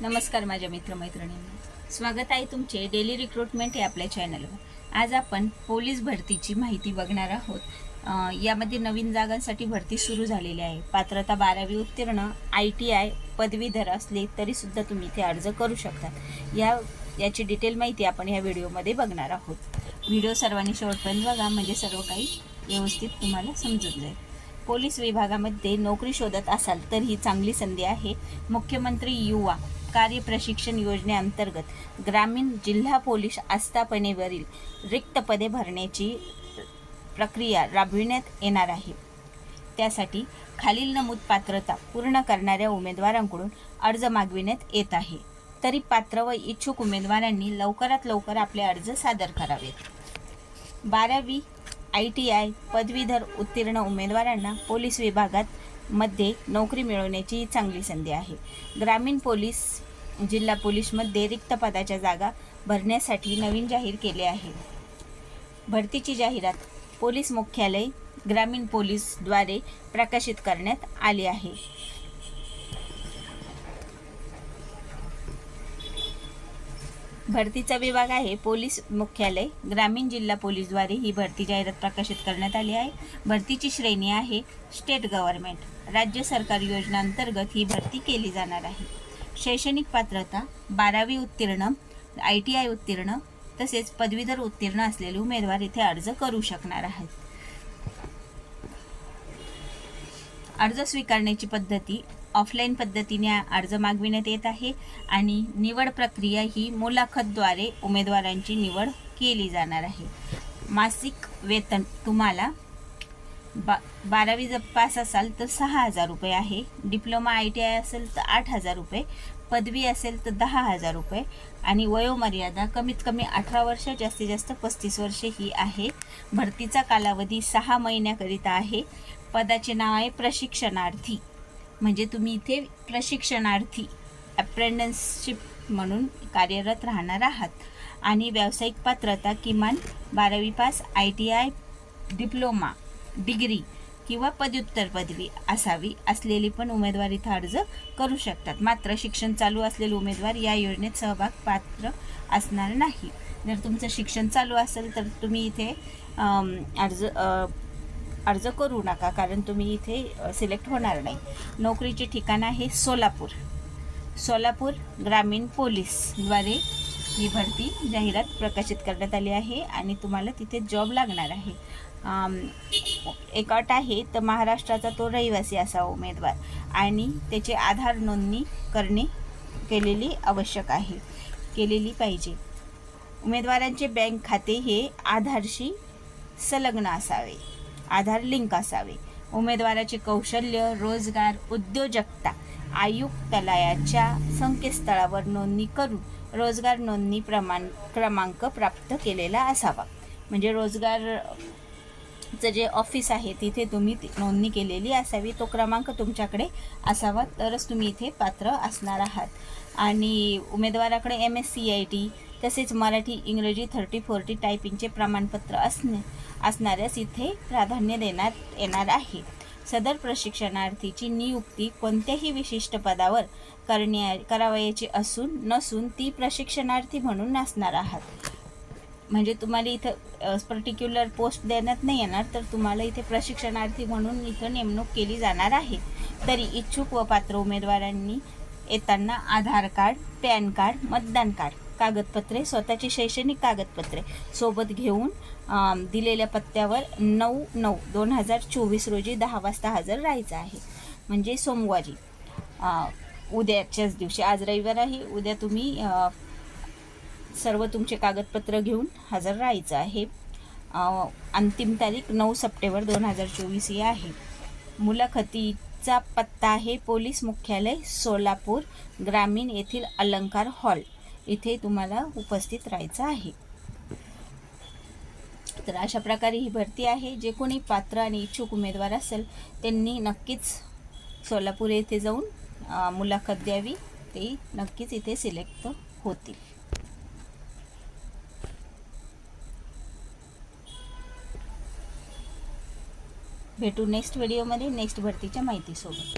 नमस्कार माझ्या मित्रमैत्रिणींना. स्वागत आहे तुमचे डेली रिक्रुटमेंट या आपल्या चॅनलवर आज आपण पोलीस भरतीची माहिती बघणार आहोत. यामध्ये नवीन जागांसाठी भरती सुरू झालेली आहे. पात्रता बारावी उत्तीर्ण आय टी आय पदवीधर असले तरीसुद्धा तुम्ही इथे अर्ज करू शकता. या याची डिटेल माहिती आपण या व्हिडिओमध्ये बघणार आहोत. व्हिडिओ सर्वांनी शेवटपर्यंत बघा म्हणजे सर्व काही व्यवस्थित तुम्हाला समजून जाईल. पोलीस विभागामध्ये नोकरी शोधत असाल तर ही चांगली संधी आहे. मुख्यमंत्री युवा. कार्य प्रशिक्षण योजनेअंतर्गत ग्रामीण जिल्हा पोलीस आस्थापनेवरील रिक्त पदे भरण्याची प्रक्रिया राबविण्यात येणार आहे. त्यासाठी खालील नमूद पात्रता पूर्ण करणाऱ्या उमेदवारांकडून अर्ज मागविण्यात येत आहे. तरी पात्र व इच्छुक उमेदवारांनी लवकरात लवकर आपले अर्ज सादर करावेत. बारावी आय टी आय पदवीधर उत्तीर्ण उमेदवारांना पोलीस विभागात मध्ये नोकरी मिळवण्याची चांगली संधी आहे. ग्रामीण पोलीस जिल्हा पोलीसमध्ये रिक्त पदाच्या जागा भरण्यासाठी नवीन जाहीर केले आहे. भरतीची जाहिरात पोलीस मुख्यालय ग्रामीण पोलीसद्वारे प्रकाशित करण्यात आली आहे. भरतीचा विभाग आहे. पोलीस मुख्यालय ग्रामीण जिल्हा पोलीसद्वारे ही भरती जाहिरात प्रकाशित करण्यात आली आहे. भरतीची श्रेणी आहे स्टेट गव्हर्नमेंट. राज्य सरकार योजनांतर्गत ही भरती केली जाणार आहे. शैक्षणिक पात्रता बारावी उत्तीर्ण आय टी आय उत्तीर्ण तसेच पदवीधर उत्तीर्ण असलेले उमेदवार इथे अर्ज करू शकणार आहेत. अर्ज स्वीकारण्याची पद्धती ऑफलाईन पद्धतीने अर्ज मागविण्यात येत आहे आणि निवड प्रक्रिया ही मुलाखतद्वारे उमेदवारांची निवड केली जाणार आहे. मासिक वेतन तुम्हाला बा बारावी जर पास असाल तर सहा हजार रुपये आहे. डिप्लोमा आय टी आय असेल तर आठ हजार रुपये. पदवी असेल तर दहा हजार रुपये आणि वयोमर्यादा कमीत कमी अठरा वर्ष जास्तीत जास्त पस्तीस वर्षे ही आहे. भरतीचा कालावधी सहा महिन्याकरिता आहे. पदाचे नाव आहे प्रशिक्षणार्थी. म्हणजे तुम्ही इथे प्रशिक्षणार्थी अप्रेंटिसशिप म्हणून कार्यरत राहणार आहात. आणि व्यावसायिक पात्रता किमान बारावी pass I T I diploma degree किंवा पदव्युत्तर पदवी असावी असलेली पण उमेदवार इथं अर्ज करू शकतात. मात्र शिक्षण चालू असलेले उमेदवार या योजनेत सहभाग पात्र असणार नाही. जर तुमचं शिक्षण चालू असेल तर तुम्ही इथे अर्ज अर्ज करू नका कारण तुम्ही इथे सिलेक्ट होणार नाही. नोकरीचे ठिकाण आहे सोलापूर. सोलापूर ग्रामीण पोलीसद्वारे ही भरती जाहिरात प्रकाशित करण्यात आली आहे आणि तुम्हाला तिथे जॉब लागणार आहे. एक अट आहे तर महाराष्ट्राचा तो रहिवासी असा उमेदवार. आणि त्याचे आधार नोंदणी करणे केलेली आवश्यक आहे केलेली पाहिजे. उमेदवारांचे बँक खाते हे आधारशी संलग्न असावे आधार लिंक असावे. उमेदवाराचे कौशल्य रोजगार उद्योजकता आयुक्तालयाच्या संकेतस्थळावर नोंदणी करून रोजगार नोंदणी प्रमाण क्रमांक प्राप्त केलेला असावा. म्हणजे रोजगार चं जे ऑफिस आहे तिथे तुम्ही नोंदणी केलेली असावी. तो क्रमांक तुमच्याकडे असावा. तरच तुम्ही इथे पात्र असणार आहात. आणि उमेदवाराकडे M S C I T तसेच मराठी इंग्रजी थर्टी फोर्टी टायपिंगचे प्रमाणपत्र असणे असणाऱ्यास इथे प्राधान्य देण्यात येणार आहे. सदर प्रशिक्षणार्थीची नियुक्ती कोणत्याही विशिष्ट पदावर करण्या करावयाची असून नसून ती प्रशिक्षणार्थी म्हणून नसणार आहात. म्हणजे तुम्हाला इथं पर्टिक्युलर पोस्ट देण्यात नाही येणार तर तुम्हाला इथे प्रशिक्षणार्थी म्हणून इथं नेमणूक केली जाणार आहे. तरी इच्छुक व पात्र उमेदवारांनी येताना आधार कार्ड पॅन कार्ड मतदान कार्ड कागदपत्रे स्वतःची शैक्षणिक कागदपत्रे सोबत घेऊन दिलेल्या पत्त्यावर नऊ नऊ दोन हजार चोवीस रोजी दहा वाजता हजर राहायचं आहे. म्हणजे सोमवारी उद्याच्याच दिवशी आज रविवार आहे उद्या तुम्ही सर्व तुमचे कागदपत्र घेऊन हजर राहायचं आहे. अंतिम तारीख नऊ सप्टेंबर दोन हजार चोवीस ही आहे. मुलाखतीचा पत्ता आहे पोलीस मुख्यालय सोलापूर ग्रामीण येथील अलंकार हॉल. इथे तुम्हाला उपस्थित राहायचं आहे. तर अशा प्रकारे ही भरती आहे. जे कोणी पात्र आणि इच्छुक उमेदवार असेल त्यांनी नक्कीच सोलापूर येथे जाऊन मुलाखत द्यावी. ते नक्कीच इथे सिलेक्ट होतील. भेटू नेक्स्ट व्हिडिओमध्ये नेक्स्ट भरतीच्या माहितीसोबत.